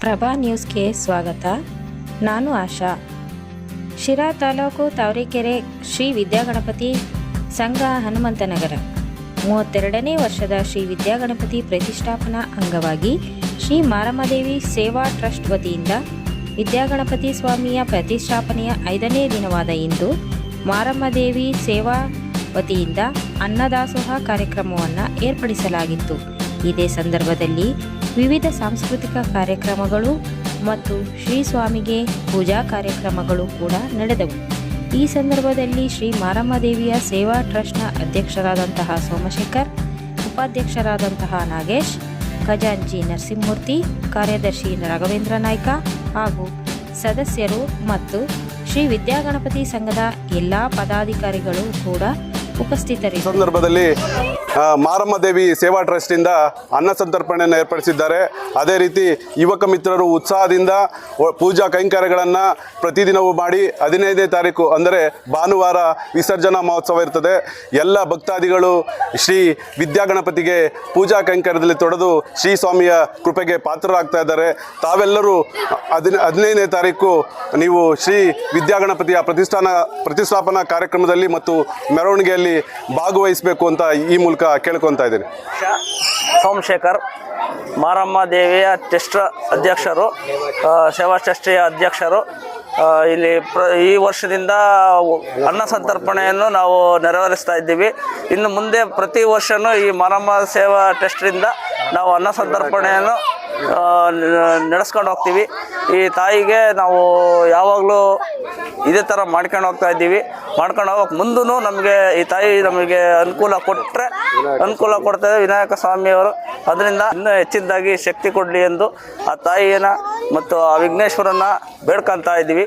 ಪ್ರಭಾ ನ್ಯೂಸ್ಗೆ ಸ್ವಾಗತ. ನಾನು ಆಶಾ. ಶಿರಾ ತಾಲೂಕು ತಾವರೆಕೆರೆ ಶ್ರೀ ವಿದ್ಯಾಗಣಪತಿ ಸಂಘ ಹನುಮಂತನಗರ. ಮೂವತ್ತೆರಡನೇ ವರ್ಷದ ಶ್ರೀ ವಿದ್ಯಾಗಣಪತಿ ಪ್ರತಿಷ್ಠಾಪನಾ ಅಂಗವಾಗಿ ಶ್ರೀ ಮಾರಮ್ಮದೇವಿ ಸೇವಾ ಟ್ರಸ್ಟ್ ವತಿಯಿಂದ ವಿದ್ಯಾಗಣಪತಿ ಸ್ವಾಮಿಯ ಪ್ರತಿಷ್ಠಾಪನೆಯ ಐದನೇ ದಿನವಾದ ಇಂದು ಮಾರಮ್ಮದೇವಿ ಸೇವಾ ವತಿಯಿಂದ ಅನ್ನದಾಸೋಹ ಕಾರ್ಯಕ್ರಮವನ್ನು ಏರ್ಪಡಿಸಲಾಗಿತ್ತು. ಇದೇ ಸಂದರ್ಭದಲ್ಲಿ ವಿವಿಧ ಸಾಂಸ್ಕೃತಿಕ ಕಾರ್ಯಕ್ರಮಗಳು ಮತ್ತು ಶ್ರೀ ಸ್ವಾಮಿಗೆ ಪೂಜಾ ಕಾರ್ಯಕ್ರಮಗಳು ಕೂಡ ನಡೆದವು. ಈ ಸಂದರ್ಭದಲ್ಲಿ ಶ್ರೀ ಮಾರಮ್ಮದೇವಿಯ ಸೇವಾ ಟ್ರಸ್ಟ್ನ ಅಧ್ಯಕ್ಷರಾದಂತಹ ಸೋಮಶೇಖರ್, ಉಪಾಧ್ಯಕ್ಷರಾದಂತಹ ನಾಗೇಶ್, ಖಜಾಂಚಿ ನರಸಿಂಹಮೂರ್ತಿ, ಕಾರ್ಯದರ್ಶಿ ರಾಘವೇಂದ್ರ ನಾಯ್ಕ ಹಾಗೂ ಸದಸ್ಯರು ಮತ್ತು ಶ್ರೀ ವಿದ್ಯಾಗಣಪತಿ ಸಂಘದ ಎಲ್ಲ ಪದಾಧಿಕಾರಿಗಳು ಕೂಡ ಈ ಉಪಸ್ಥಿತರಿದ್ದರು ಸಂದರ್ಭದಲ್ಲಿ ಮಾರಮ್ಮ ದೇವಿ ಸೇವಾ ಟ್ರಸ್ಟಿಂದ ಅನ್ನ ಸಂತರ್ಪಣೆಯನ್ನು ಏರ್ಪಡಿಸಿದ್ದಾರೆ. ಅದೇ ರೀತಿ ಯುವಕ ಮಿತ್ರರು ಉತ್ಸಾಹದಿಂದ ಪೂಜಾ ಕೈಂಕರ್ಯಗಳನ್ನು ಪ್ರತಿದಿನವೂ ಮಾಡಿ ಹದಿನೈದನೇ ತಾರೀಕು, ಅಂದರೆ ಭಾನುವಾರ ವಿಸರ್ಜನಾ ಮಹೋತ್ಸವ ಇರ್ತದೆ. ಎಲ್ಲ ಭಕ್ತಾದಿಗಳು ಶ್ರೀ ವಿದ್ಯಾಗಣಪತಿಗೆ ಪೂಜಾ ಕೈಂಕರ್ಯದಲ್ಲಿ ತೊಡೆದು ಶ್ರೀ ಸ್ವಾಮಿಯ ಕೃಪೆಗೆ ಪಾತ್ರರಾಗ್ತಾ ಇದ್ದಾರೆ. ತಾವೆಲ್ಲರೂ ಹದಿನ, ಹದಿನೈದನೇ ತಾರೀಕು ನೀವು ಶ್ರೀ ವಿದ್ಯಾಗಣಪತಿಯ ಪ್ರತಿಷ್ಠಾನ, ಪ್ರತಿಷ್ಠಾಪನಾ ಕಾರ್ಯಕ್ರಮದಲ್ಲಿ ಮತ್ತು ಮೆರವಣಿಗೆಯಲ್ಲಿ ಭಾಗವಹಿಸಬೇಕು ಅಂತ ಈ ಮೂಲಕ ಕೇಳ್ಕೊತಾ ಇದ್ದೀನಿ. ಸೋಮಶೇಖರ್, ಮಾರಮ್ಮ ದೇವಿಯ ಟ್ರಸ್ಟ್ ಅಧ್ಯಕ್ಷರು ಸೇವಾ ಟ್ರಸ್ಟಿಯ ಅಧ್ಯಕ್ಷರು ಇಲ್ಲಿ ಪ್ರ, ಈ ವರ್ಷದಿಂದ ಅನ್ನ ಸಂತರ್ಪಣೆಯನ್ನು ನಾವು ನೆರವೇರಿಸ್ತಾ ಇದ್ದೀವಿ. ಇನ್ನು ಮುಂದೆ ಪ್ರತಿ ವರ್ಷವೂ ಈ ಮಾರಮ್ಮ ಸೇವಾ ಟ್ರಸ್ಟಿಂದ ನಾವು ಅನ್ನ ಸಂತರ್ಪಣೆಯನ್ನು ನಡೆಸ್ಕೊಂಡು ಹೋಗ್ತೀವಿ. ಈ ತಾಯಿಗೆ ನಾವು ಯಾವಾಗಲೂ ಇದೇ ಥರ ಮಾಡ್ಕೊಂಡು ಹೋಗ್ತಾ ಇದ್ದೀವಿ. ಮಾಡ್ಕೊಂಡು ಹೋಗೋಕೆ ಮುಂದೂ ನಮಗೆ ಈ ತಾಯಿ ನಮಗೆ ಅನುಕೂಲ ಕೊಟ್ಟರೆ ಅನುಕೂಲ ಕೊಡ್ತಾರೆ ವಿನಾಯಕ ಸ್ವಾಮಿಯವರು ಅದರಿಂದ ಇನ್ನೂ ಹೆಚ್ಚಿನದಾಗಿ ಶಕ್ತಿ ಕೊಡಲಿ ಎಂದು ಆ ತಾಯಿಯನ್ನು ಮತ್ತು ಆ ವಿಘ್ನೇಶ್ವರನ್ನ ಬೇಡ್ಕೊತಾ ಇದ್ದೀವಿ.